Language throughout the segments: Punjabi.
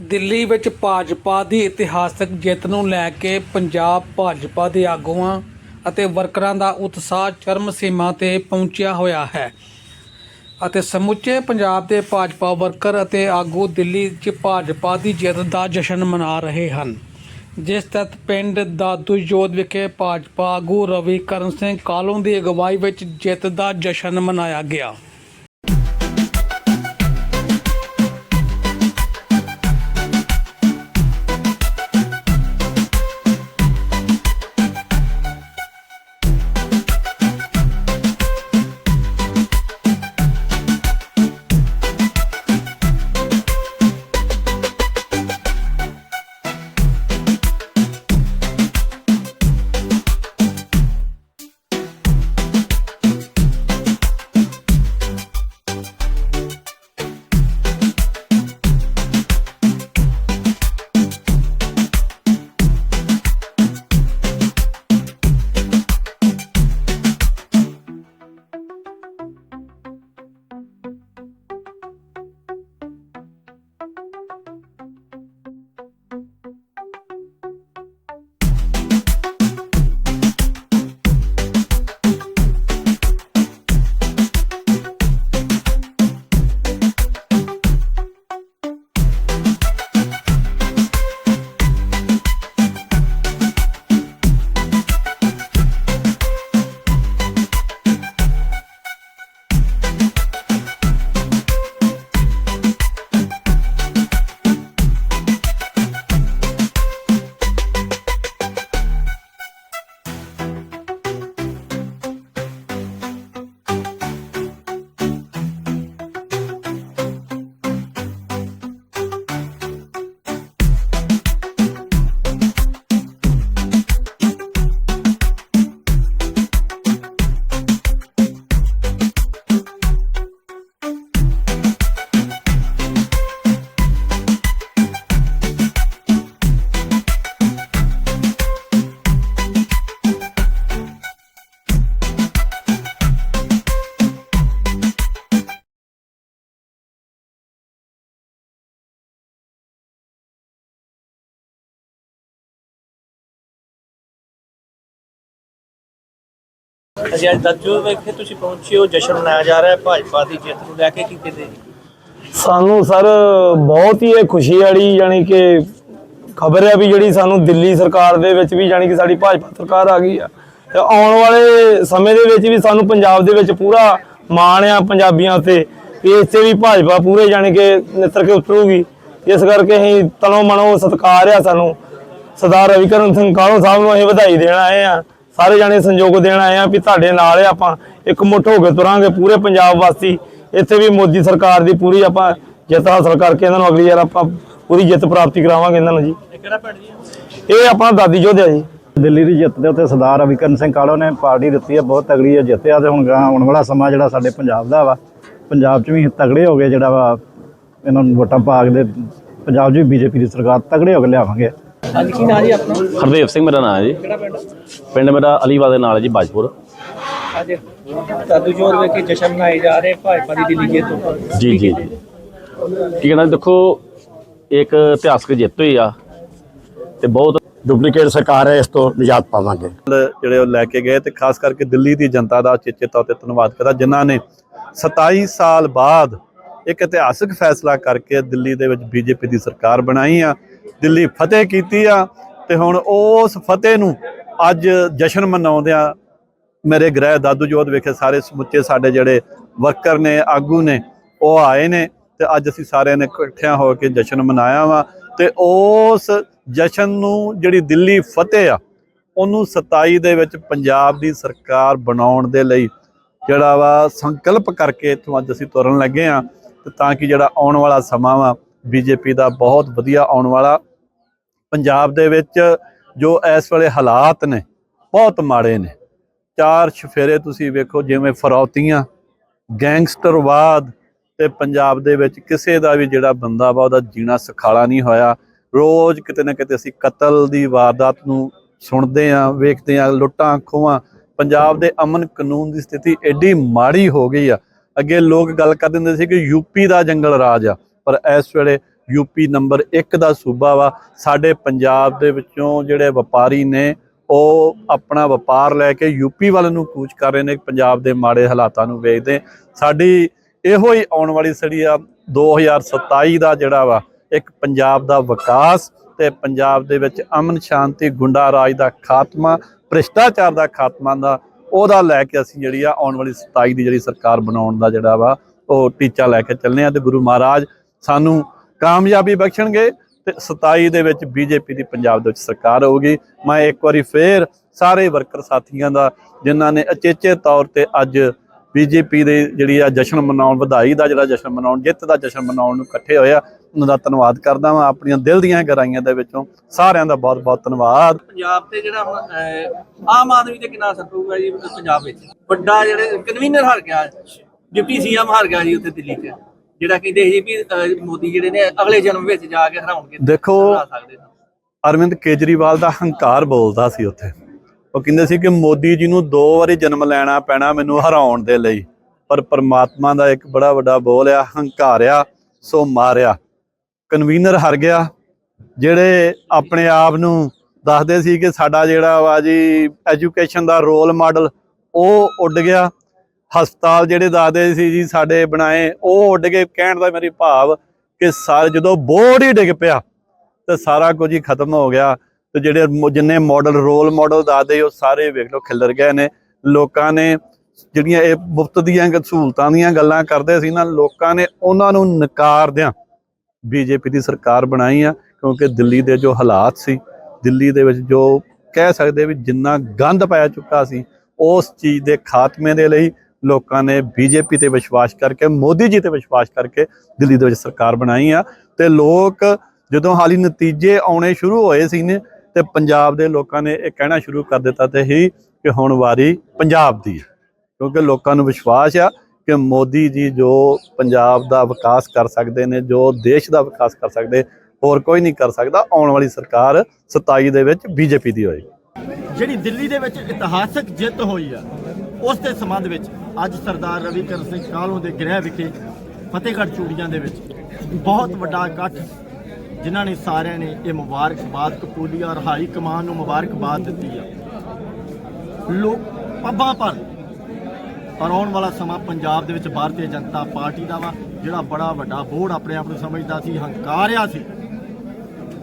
ਦਿੱਲੀ ਵਿੱਚ ਭਾਜਪਾ ਦੀ ਇਤਿਹਾਸਕ ਜਿੱਤ ਨੂੰ ਲੈ ਕੇ ਪੰਜਾਬ ਭਾਜਪਾ ਦੇ ਆਗੂਆਂ ਅਤੇ ਵਰਕਰਾਂ ਦਾ ਉਤਸ਼ਾਹ ਚਰਮ ਸੀਮਾ ਤੇ ਪਹੁੰਚਿਆ ਹੋਇਆ ਹੈ। ਅਤੇ ਸਮੁੱਚੇ ਪੰਜਾਬ ਦੇ ਭਾਜਪਾ ਵਰਕਰ ਅਤੇ ਆਗੂ ਦਿੱਲੀ 'ਚ ਭਾਜਪਾ ਦੀ ਜਿੱਤ ਦਾ ਜਸ਼ਨ ਮਨਾ ਰਹੇ ਹਨ। ਜਿਸ ਤਹਿਤ ਪਿੰਡ ਦਾਦੂ ਜੋਧ ਵਿਖੇ ਭਾਜਪਾ ਆਗੂ ਰਵੀ ਕਰਨ ਸਿੰਘ ਕਾਲੋਂ ਦੀ ਅਗਵਾਈ ਵਿੱਚ ਜਿੱਤ ਦਾ ਜਸ਼ਨ ਮਨਾਇਆ ਗਿਆ। ਅਜੇ ਅੱਜ ਦੱਜੋ ਵੇਖੇ ਤੁਸੀਂ ਪਹੁੰਚੇ ਹੋ, ਜਸ਼ਨ ਮਨਾਇਆ ਜਾ ਰਿਹਾ ਹੈ, ਭਾਜਪਾ ਦੀ ਜਿੱਤ ਨੂੰ ਲੈ ਕੇ ਕੀ ਕਹਿੰਦੇ ਸਾਨੂੰ ਸਰ ਬਹੁਤ ਹੀ ਇਹ ਖੁਸ਼ੀ ਵਾਲੀ ਯਾਨੀ ਕਿ ਖਬਰ ਹੈ ਵੀ ਜਿਹੜੀ ਸਾਨੂੰ ਦਿੱਲੀ ਸਰਕਾਰ ਦੇ ਵਿੱਚ ਵੀ ਯਾਨੀ ਕਿ ਸਾਡੀ ਭਾਜਪਾ ਸਰਕਾਰ ਆ ਗਈ ਆ। ਤੇ ਆਉਣ ਵਾਲੇ ਸਮੇਂ ਦੇ ਵਿੱਚ ਵੀ ਸਾਨੂੰ ਪੰਜਾਬ ਦੇ ਵਿੱਚ ਪੂਰਾ ਮਾਣ ਆ ਪੰਜਾਬੀਆਂ ਤੇ ਵੀ ਤੇ ਵੀ ਭਾਜਪਾ ਪੂਰੇ ਯਾਨੀ ਕਿ ਨਿੱਤਰ ਕੇ ਉਤਰੂਗੀ। ਇਸ ਕਰਕੇ ਅਸੀਂ ਤਨੋ ਮਨੋ ਸਤਿਕਾਰ ਆ ਸਾਨੂੰ। ਸਰਦਾਰ ਰਵੀਕਰਨ ਸਿੰਘ ਕਾਲੋ ਸਾਹਿਬ ਨੂੰ ਅਸੀਂ ਵਧਾਈ ਦੇਣ ਆਏ ਆ। ਸਾਰੇ ਜਾਣੇ ਸੰਯੋਗ ਦੇਣ ਆਏ ਆ ਵੀ ਤੁਹਾਡੇ ਨਾਲ ਆ ਆਪਾਂ ਇੱਕ ਮੁੱਠ ਹੋ ਕੇ ਤੁਰਾਂਗੇ ਪੂਰੇ ਪੰਜਾਬ ਵਾਸੀ। ਇੱਥੇ ਵੀ ਮੋਦੀ ਸਰਕਾਰ ਦੀ ਪੂਰੀ ਆਪਾਂ ਜਿੱਤ ਹਾਸਲ ਕਰਕੇ ਇਹਨਾਂ ਨੂੰ ਅਗਲੀ ਵਾਰ ਆਪਾਂ ਪੂਰੀ ਜਿੱਤ ਪ੍ਰਾਪਤੀ ਕਰਾਵਾਂਗੇ ਇਹਨਾਂ ਨੂੰ ਜੀ। ਇਹ ਕਿਹੜਾ ਪਿੰਡ ਜੀ? ਇਹ ਆਪਣਾ ਦਾਦੀ ਜੋਧਿਆ ਜੀ। ਦਿੱਲੀ ਦੀ ਜਿੱਤ ਦੇ ਉੱਤੇ ਸਰਦਾਰ ਅਵਿਕਰਨ ਸਿੰਘ ਕਾਲੋ ਨੇ ਪਾਰਟੀ ਦਿੱਤੀ ਹੈ ਬਹੁਤ ਤਗੜੀ ਹੈ ਜਿੱਤਿਆ ਤੇ ਹੁਣ ਗਾਂ ਆਉਣ ਵਾਲਾ ਸਮਾਂ ਜਿਹੜਾ ਸਾਡੇ ਪੰਜਾਬ ਦਾ ਵਾ ਪੰਜਾਬ 'ਚ ਵੀ ਤਗੜੇ ਹੋ ਗਏ ਜਿਹੜਾ ਵਾ ਇਹਨਾਂ ਨੂੰ ਵੋਟਾਂ ਪਾ ਕੇ ਦੇ ਪੰਜਾਬ 'ਚ ਵੀ ਬੀਜੇਪੀ ਦੀ ਸਰਕਾਰ ਤਗੜੇ ਹੋ ਕੇ ਲਿਆਵਾਂਗੇ। ਅੱਜ ਕੀ ਨਾਂ ਜੀ ਆਪਣਾ? ਹਰਦੇਵ ਸਿੰਘ ਮੇਰਾ ਨਾਮ ਹੈ ਜੀ। ਕਿਹੜਾ ਪਿੰਡ? ਪਿੰਡ ਮੇਰਾ ਅਲੀਵਾ ਦੇ ਨਾਲ ਹੈ ਜੀ ਬਾਜਪੁਰ। ਅੱਜ ਦਾਦੂ ਜੋਰ ਵੇਖੇ ਜਸ਼ਨ ਮਨਾਏ ਜਾ ਰਹੇ ਭਾਜਪਾ ਦੀ ਦਿੱਲੀ ਜਿੱਤ ਉੱਪਰ। ਜੀ ਜੀ। ਜੀ ਕੀ ਕਹਿੰਦਾ ਦੇਖੋ ਇੱਕ ਇਤਿਹਾਸਕ ਜਿੱਤ ਹੋਈ ਆ ਤੇ ਬਹੁਤ ਡੁਪਲੀਕੇਟ ਸਰਕਾਰ ਹੈ ਇਸ ਤੋਂ ਨਿਜਾਤ ਪਾਵਾਂਗੇ। ਜਿਹੜੇ ਉਹ ਲੈ ਕੇ ਗਏ ਤੇ ਖਾਸ ਕਰਕੇ ਦਿੱਲੀ ਦੀ ਜਨਤਾ ਦਾ ਚੇਚੇ ਤੌਰ ਤੇ ਧੰਨਵਾਦ ਕਰਦਾ ਜਿਨ੍ਹਾਂ ਨੇ 27 ਸਾਲ ਬਾਅਦ ਇੱਕ ਇਤਿਹਾਸਕ ਫੈਸਲਾ ਕਰਕੇ ਦਿੱਲੀ ਦੇ ਵਿੱਚ ਬੀਜੇਪੀ ਦੀ ਸਰਕਾਰ ਬਣਾਈ ਆ। ਦਿੱਲੀ ਫਤਿਹ ਕੀਤੀ ਆ ਤੇ ਹੁਣ ਉਸ ਫਤਿਹ ਨੂੰ ਅੱਜ ਜਸ਼ਨ ਮਨਾਉਂਦਿਆਂ ਮੇਰੇ ਗ੍ਰਹਿ ਦਾਦੂ ਜੋਧ ਵਿਖੇ ਸਾਰੇ ਸਮੁੱਚੇ ਸਾਡੇ ਜਿਹੜੇ ਵਰਕਰ ਨੇ, ਆਗੂ ਨੇ, ਉਹ ਆਏ ਨੇ ਤੇ ਅੱਜ ਅਸੀਂ ਸਾਰਿਆਂ ਨੇ ਇਕੱਠਿਆਂ ਹੋ ਕੇ ਜਸ਼ਨ ਮਨਾਇਆ ਵਾ ਤੇ ਉਸ ਜਸ਼ਨ ਨੂੰ ਜਿਹੜੀ ਦਿੱਲੀ ਫਤਿਹ ਆ, ਉਹਨੂੰ 27 ਦੇ ਵਿੱਚ ਪੰਜਾਬ ਦੀ ਸਰਕਾਰ ਬਣਾਉਣ ਦੇ ਲਈ ਜਿਹੜਾ ਵਾ ਸੰਕਲਪ ਕਰਕੇ ਇੱਥੋਂ ਅੱਜ ਅਸੀਂ ਤੁਰਨ ਲੱਗੇ ਆ ਤੇ ਤਾਂ ਕਿ ਜਿਹੜਾ ਆਉਣ ਵਾਲਾ ਸਮਾਂ ਵਾ ਬੀਜੇਪੀ ਦਾ ਬਹੁਤ ਵਧੀਆ ਆਉਣ ਵਾਲਾ। ਪੰਜਾਬ ਦੇ ਵਿੱਚ ਜੋ ਇਸ ਵੇਲੇ ਹਾਲਾਤ ਨੇ, ਬਹੁਤ ਮਾੜੇ ਨੇ। ਚਾਰ ਛਫੇਰੇ ਤੁਸੀਂ ਵੇਖੋ, ਜਿਵੇਂ ਫਰੌਤੀਆਂ, ਗੈਂਗਸਟਰਵਾਦ ਤੇ ਪੰਜਾਬ ਦੇ ਵਿੱਚ ਕਿਸੇ ਦਾ ਵੀ ਜਿਹੜਾ ਬੰਦਾ ਵਾ, ਉਹਦਾ ਜੀਣਾ ਸੁਖਾਲਾ ਨਹੀਂ ਹੋਇਆ। ਰੋਜ਼ ਕਿਤੇ ਨਾ ਕਿਤੇ ਅਸੀਂ ਕਤਲ ਦੀ ਵਾਰਦਾਤ ਨੂੰ ਸੁਣਦੇ ਆਂ ਵੇਖਦੇ ਆਂ ਲੁੱਟਾਂ, ਖੋਹਾਂ। ਪੰਜਾਬ ਦੇ ਅਮਨ ਕਾਨੂੰਨ ਦੀ ਸਥਿਤੀ ਐਡੀ ਮਾੜੀ ਹੋ ਗਈ ਆ। ਅੱਗੇ ਲੋਕ ਗੱਲ ਕਰ ਦਿੰਦੇ ਸੀ ਕਿ ਯੂਪੀ ਦਾ ਜੰਗਲ ਰਾਜ ਆ। ਪਰ ਇਸ ਵੇਲੇ ਯੂਪੀ ਨੰਬਰ 1 ਦਾ ਸੂਬਾ ਵਾ। ਸਾਡੇ ਪੰਜਾਬ ਦੇ ਵਿੱਚੋਂ ਜਿਹੜੇ ਵਪਾਰੀ ਨੇ, ਉਹ ਆਪਣਾ ਵਪਾਰ ਲੈ ਕੇ ਯੂਪੀ ਵੱਲ ਨੂੰ ਕੂਚ ਕਰ ਰਹੇ ਨੇ, ਪੰਜਾਬ ਦੇ ਮਾੜੇ ਹਾਲਾਤਾਂ ਨੂੰ ਵੇਖਦੇ। ਸਾਡੀ ਇਹੋ ਹੀ ਆਉਣ ਵਾਲੀ ਸੜੀ ਆ 2027 ਦਾ ਜਿਹੜਾ ਵਾ, ਇੱਕ ਪੰਜਾਬ ਦਾ ਵਿਕਾਸ ਤੇ ਪੰਜਾਬ ਦੇ ਵਿੱਚ ਅਮਨ ਸ਼ਾਂਤੀ ਗੁੰਡਾ ਰਾਜ ਦਾ ਖਾਤਮਾ, ਭ੍ਰਿਸ਼ਟਾਚਾਰ ਦਾ ਖਾਤਮਾ ਦਾ, ਉਹਦਾ ਲੈ ਕੇ ਅਸੀਂ ਜਿਹੜੀ ਆ ਆਉਣ ਵਾਲੀ 27 ਦੀ ਜਿਹੜੀ ਸਰਕਾਰ ਬਣਾਉਣ ਦਾ ਜਿਹੜਾ ਵਾ, ਉਹ ਟੀਚਾ ਲੈ ਕੇ ਚੱਲਨੇ ਆ। ਤੇ ਗੁਰੂ ਮਹਾਰਾਜ ਸਾਨੂੰ ਕਾਮਯਾਬੀ ਬਖਸ਼ਣਗੇ ਤੇ 27 ਦੇ ਵਿੱਚ ਬੀਜੇਪੀ ਦੀ ਪੰਜਾਬ ਦੇ ਵਿੱਚ ਸਰਕਾਰ ਹੋਊਗੀ। ਮੈਂ ਇੱਕ ਵਾਰੀ ਫੇਰ ਸਾਰੇ ਵਰਕਰ ਸਾਥੀਆਂ ਦਾ, ਜਿਨ੍ਹਾਂ ਨੇ ਅਚੇਚੇ ਤੌਰ ਤੇ ਅੱਜ ਬੀਜੇਪੀ ਦੇ ਜਿਹੜੀ ਆ ਜਸ਼ਨ ਮਨਾਉਣ, ਵਧਾਈ ਦਾ ਜਿਹੜਾ ਜਸ਼ਨ ਮਨਾਉਣ, ਜਿੱਤ ਦਾ ਜਸ਼ਨ ਮਨਾਉਣ ਨੂੰ ਇਕੱਠੇ ਹੋਏ ਆ, ਉਹਨਾਂ ਦਾ ਧੰਨਵਾਦ ਕਰਦਾ ਹਾਂ ਆਪਣੀਆਂ ਦਿਲ ਦੀਆਂ ਗਹਿਰਾਈਆਂ ਦੇ ਵਿੱਚੋਂ ਸਾਰਿਆਂ ਦਾ ਬਹੁਤ ਬਹੁਤ ਧੰਨਵਾਦ। ਪੰਜਾਬ ਤੇ ਜਿਹੜਾ ਹੁਣ ਆਮ ਆਦਮੀ ਤੇ ਕਿੰਨਾ ਅਸਰ ਪਊਗਾ ਜੀ ਪੰਜਾਬ ਵਿੱਚ? ਵੱਡਾ ਜਿਹੜੇ ਕਨਵੀਨਰ ਹਾਰ ਗਿਆ, ਡਿਪਟੀ ਸੀਐਮ ਹਾਰ ਗਿਆ ਜੀ ਉੱਥੇ ਦਿੱਲੀ 'ਚ। ਜਿਹੜਾ ਕਹਿੰਦੇ ਸੀ ਵੀ ਅਹ, ਮੋਦੀ ਜਿਹੜੇ ਨੇ ਅਗਲੇ ਜਨਮ ਵਿੱਚ ਜਾ ਕੇ ਹਰਾਉਣਗੇ ਦੇਖੋ ਹਰਾ ਸਕਦੇ ਨੇ। ਅਰਵਿੰਦ ਕੇਜਰੀਵਾਲ ਦਾ ਹੰਕਾਰ ਬੋਲਦਾ ਸੀ ਉੱਥੇ। ਉਹ ਕਹਿੰਦੇ ਸੀ ਕਿ ਮੋਦੀ ਜੀ ਨੂੰ ਦੋ ਵਾਰੀ ਜਨਮ ਲੈਣਾ ਪੈਣਾ ਮੈਨੂੰ ਹਰਾਉਣ ਦੇ ਲਈ ਪਰ ਪਰਮਾਤਮਾ ਦਾ ਇੱਕ ਬੜਾ ਵੱਡਾ ਬੋਲ ਆ ਹੰਕਾਰਿਆ ਸੋ ਮਾਰਿਆ। ਕਨਵੀਨਰ ਹਰ ਗਿਆ। ਜਿਹੜੇ ਆਪਣੇ ਆਪ ਨੂੰ ਦੱਸਦੇ ਸੀ ਕਿ ਸਾਡਾ ਜਿਹੜਾ ਵਾ ਜੀ ਐਜੂਕੇਸ਼ਨ ਦਾ ਰੋਲ ਮਾਡਲ ਉਹ ਉੱਡ ਗਿਆ। ਹਸਪਤਾਲ ਜਿਹੜੇ ਦਾਦੇ ਸੀ ਜੀ ਸਾਡੇ ਬਣਾਏ, ਉਹ ਉੱਡ ਕੇ ਕਹਿਣ ਦਾ ਮੇਰੀ ਭਾਵ ਕਿ ਸਾਰੇ ਜਦੋਂ ਬੋਰਡ ਹੀ ਡਿੱਗ ਪਿਆ, ਤੇ ਸਾਰਾ ਕੁਝ ਹੀ ਖਤਮ ਹੋ ਗਿਆ। ਤੇ ਜਿਹੜੇ ਜਿੰਨੇ ਮਾਡਲ ਰੋਲ ਮਾਡਲ ਦੱਸਦੇ ਉਹ ਸਾਰੇ ਵੇਖ ਲਓ ਖਿਲਰ ਗਏ ਨੇ। ਲੋਕਾਂ ਨੇ ਜਿਹੜੀਆਂ ਇਹ ਮੁਫਤ ਦੀਆਂ ਸਹੂਲਤਾਂ ਦੀਆਂ ਗੱਲਾਂ ਕਰਦੇ ਸੀ ਨਾ, ਲੋਕਾਂ ਨੇ ਉਹਨਾਂ ਨੂੰ ਨਕਾਰਦਿਆਂ ਬੀਜੇਪੀ ਦੀ ਸਰਕਾਰ ਬਣਾਈ ਆ, ਕਿਉਂਕਿ ਦਿੱਲੀ ਦੇ ਜੋ ਹਾਲਾਤ ਸੀ, ਦਿੱਲੀ ਦੇ ਵਿੱਚ ਜੋ ਕਹਿ ਸਕਦੇ ਵੀ ਜਿੰਨਾ ਗੰਦ ਪੈ ਚੁੱਕਾ ਸੀ, ਉਸ ਚੀਜ਼ ਦੇ ਖਾਤਮੇ ਦੇ ਲਈ ਲੋਕਾਂ ਨੇ ਬੀਜੇਪੀ ਤੇ ਵਿਸ਼ਵਾਸ ਕਰਕੇ, ਮੋਦੀ ਜੀ ਤੇ ਵਿਸ਼ਵਾਸ ਕਰਕੇ ਦਿੱਲੀ ਦੇ ਵਿੱਚ ਸਰਕਾਰ ਬਣਾਈ ਆ। ਤੇ ਲੋਕ ਜਦੋਂ ਹਾਲੀ ਨਤੀਜੇ ਆਉਣੇ ਸ਼ੁਰੂ ਹੋਏ ਸੀ ਨੇ, ਤੇ ਪੰਜਾਬ ਦੇ ਲੋਕਾਂ ਨੇ ਇਹ ਕਹਿਣਾ ਸ਼ੁਰੂ ਕਰ ਦਿੱਤਾ ਤੇ ਹੀ ਕਿ ਹੁਣ ਵਾਰੀ ਪੰਜਾਬ ਦੀ ਕਿਉਂਕਿ ਲੋਕਾਂ ਨੂੰ ਵਿਸ਼ਵਾਸ ਆ ਕਿ ਮੋਦੀ ਜੀ ਜੋ ਪੰਜਾਬ ਦਾ ਵਿਕਾਸ ਕਰ ਸਕਦੇ ਨੇ, ਜੋ ਦੇਸ਼ ਦਾ ਵਿਕਾਸ ਕਰ ਸਕਦੇ, ਹੋਰ ਕੋਈ ਨਹੀਂ ਕਰ ਸਕਦਾ। ਆਉਣ ਵਾਲੀ ਸਰਕਾਰ 27 ਦੇ ਵਿੱਚ ਬੀਜੇਪੀ ਦੀ ਹੋਏਗੀ। ਜਿਹੜੀ ਦਿੱਲੀ ਦੇ ਵਿੱਚ ਇਤਿਹਾਸਕ ਜਿੱਤ ਹੋਈ ਆ ਉਸ ਦੇ ਸੰਬੰਧ ਵਿੱਚ ਅੱਜ ਸਰਦਾਰ ਰਵੀਕਰਨ ਸਿੰਘ ਕਾਹਲੋਂ ਦੇ ਗ੍ਰਹਿ ਵਿਖੇ ਫਤਿਹਗੜ੍ਹ ਚੂੜੀਆਂ ਦੇ ਵਿੱਚ ਬਹੁਤ ਵੱਡਾ ਇਕੱਠ ਜਿਨ੍ਹਾਂ ਨੇ ਸਾਰਿਆਂ ਨੇ ਇਹ ਮੁਬਾਰਕਬਾਦ ਕਬੂਲੀ ਔਰ ਹਾਈ ਕਮਾਨ ਨੂੰ ਮੁਬਾਰਕਬਾਦ ਦਿੱਤੀ ਆ। ਲੋਕ ਪੱਬਾਂ ਪਰ ਪਰ ਆਉਣ ਵਾਲਾ ਸਮਾਂ ਪੰਜਾਬ ਦੇ ਵਿੱਚ ਭਾਰਤੀ ਜਨਤਾ ਪਾਰਟੀ ਦਾ ਵਾ, ਜਿਹੜਾ ਬੜਾ ਵੱਡਾ ਬੋਰਡ ਆਪਣੇ ਆਪ ਨੂੰ ਸਮਝਦਾ ਸੀ, ਹੰਕਾਰਿਆ ਸੀ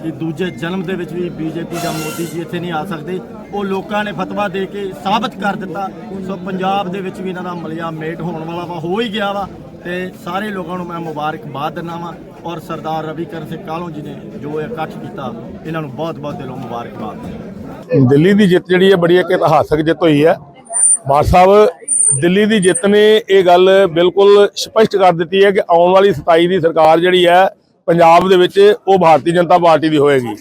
ਕਿ ਦੂਜੇ ਜਨਮ ਦੇ ਵਿੱਚ ਵੀ ਬੀਜੇਪੀ ਦਾ ਮੋਦੀ ਜੀ ਇੱਥੇ ਨਹੀਂ ਆ ਸਕਦੇ। ਉਹ ਲੋਕਾਂ ਨੇ ਫਤਵਾ ਦੇ ਕੇ ਸਾਬਤ ਕਰ ਦਿੱਤਾ। ਸੋ ਪੰਜਾਬ ਦੇ ਵਿੱਚ ਵੀ ਇਹਨਾਂ ਦਾ ਮਲਿਆ ਮੇਟ ਹੋਣ ਵਾਲਾ ਵਾ, ਹੋ ਹੀ ਗਿਆ ਵਾ। ਤੇ ਸਾਰੇ ਲੋਕਾਂ ਨੂੰ ਮੈਂ ਮੁਬਾਰਕਬਾਦ ਦਿੰਦਾ ਵਾਂ ਔਰ ਸਰਦਾਰ ਰਵੀਕਰਨ ਸਿੰਘ ਕਾਹਲੋਂ ਜੀ ਨੇ ਜੋ ਇਹ ਇਕੱਠ ਕੀਤਾ, ਇਹਨਾਂ ਨੂੰ ਬਹੁਤ ਬਹੁਤ ਦਿਲੋਂ ਮੁਬਾਰਕਬਾਦ ਦਿੱਲੀ ਦੀ ਜਿੱਤ ਜਿਹੜੀ ਹੈ ਬੜੀ ਇੱਕ ਇਤਿਹਾਸਕ ਜਿੱਤ ਹੋਈ ਹੈ। ਬਾਦ ਸਾਹਿਬ, ਦਿੱਲੀ ਦੀ ਜਿੱਤ ਨੇ ਇਹ ਗੱਲ ਬਿਲਕੁਲ ਸਪਸ਼ਟ ਕਰ ਦਿੱਤੀ ਹੈ ਕਿ ਆਉਣ ਵਾਲੀ 27 ਦੀ ਸਰਕਾਰ ਜਿਹੜੀ ਹੈ ਪੰਜਾਬ ਦੇ ਵਿੱਚ ਉਹ ਭਾਰਤੀ ਜਨਤਾ ਪਾਰਟੀ ਦੀ ਹੋਏਗੀ।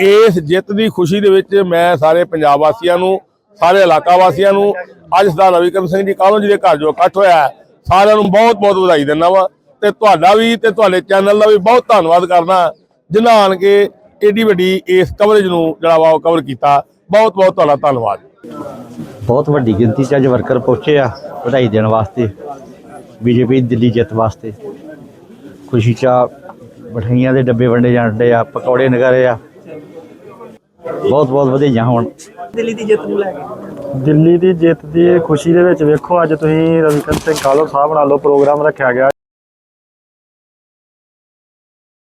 ਇਸ ਜਿੱਤ ਦੀ ਖੁਸ਼ੀ ਦੇ ਵਿੱਚ ਮੈਂ ਸਾਰੇ ਪੰਜਾਬ ਵਾਸੀਆਂ ਨੂੰ, ਸਾਰੇ ਇਲਾਕਾ ਵਾਸੀਆਂ ਨੂੰ, ਅੱਜ ਸਰਦਾਰ ਰਵੀਕਰਨ ਸਿੰਘ ਜੀ ਕਾਹਲੋਂ ਜੀ ਦੇ ਘਰ ਜੋ ਇਕੱਠ ਹੋਇਆ ਸਾਰਿਆਂ ਨੂੰ ਬਹੁਤ ਬਹੁਤ ਵਧਾਈ ਦਿੰਦਾ ਵਾਂ। ਤੇ ਤੁਹਾਡਾ ਵੀ ਤੇ ਤੁਹਾਡੇ ਚੈਨਲ ਦਾ ਵੀ ਬਹੁਤ ਧੰਨਵਾਦ ਕਰਨਾ ਜਿਨ੍ਹਾਂ ਆਣ ਕੇ ਏਡੀ ਵੱਡੀ ਇਸ ਕਵਰੇਜ ਨੂੰ ਜਿਹੜਾ ਵਾ ਉਹ ਕਵਰ ਕੀਤਾ। ਬਹੁਤ ਬਹੁਤ ਤੁਹਾਡਾ ਧੰਨਵਾਦ। ਬਹੁਤ ਵੱਡੀ ਗਿਣਤੀ 'ਚ ਅੱਜ ਵਰਕਰ ਪਹੁੰਚੇ ਆ ਵਧਾਈ ਦੇਣ ਵਾਸਤੇ, ਬੀਜੇਪੀ ਦਿੱਲੀ ਜਿੱਤ ਵਾਸਤੇ। ਖੁਸ਼ੀ 'ਚ ਮਠਿਆਈਆਂ ਦੇ ਡੱਬੇ ਵੰਡੇ ਜਾਂਦੇ ਆ ਪਕੌੜੇ ਨਗਾਰੇ ਆ। ਬਹੁਤ ਬਹੁਤ ਵਧਾਈਆਂ ਹੋਣ। ਦਿੱਲੀ ਦੀ ਜਿੱਤ ਨੂੰ ਲੈ ਕੇ। ਦਿੱਲੀ ਦੀ ਜਿੱਤ ਦੀ ਖੁਸ਼ੀ ਦੇ ਵਿੱਚ ਵੇਖੋ ਅੱਜ ਤੁਸੀਂ ਰਵੀਕਰਨ ਸਿੰਘ ਕਾਹਲੋਂ ਸਾਹਿਬ ਨਾਲੋਂ ਪ੍ਰੋਗਰਾਮ ਰੱਖਿਆ ਗਿਆ।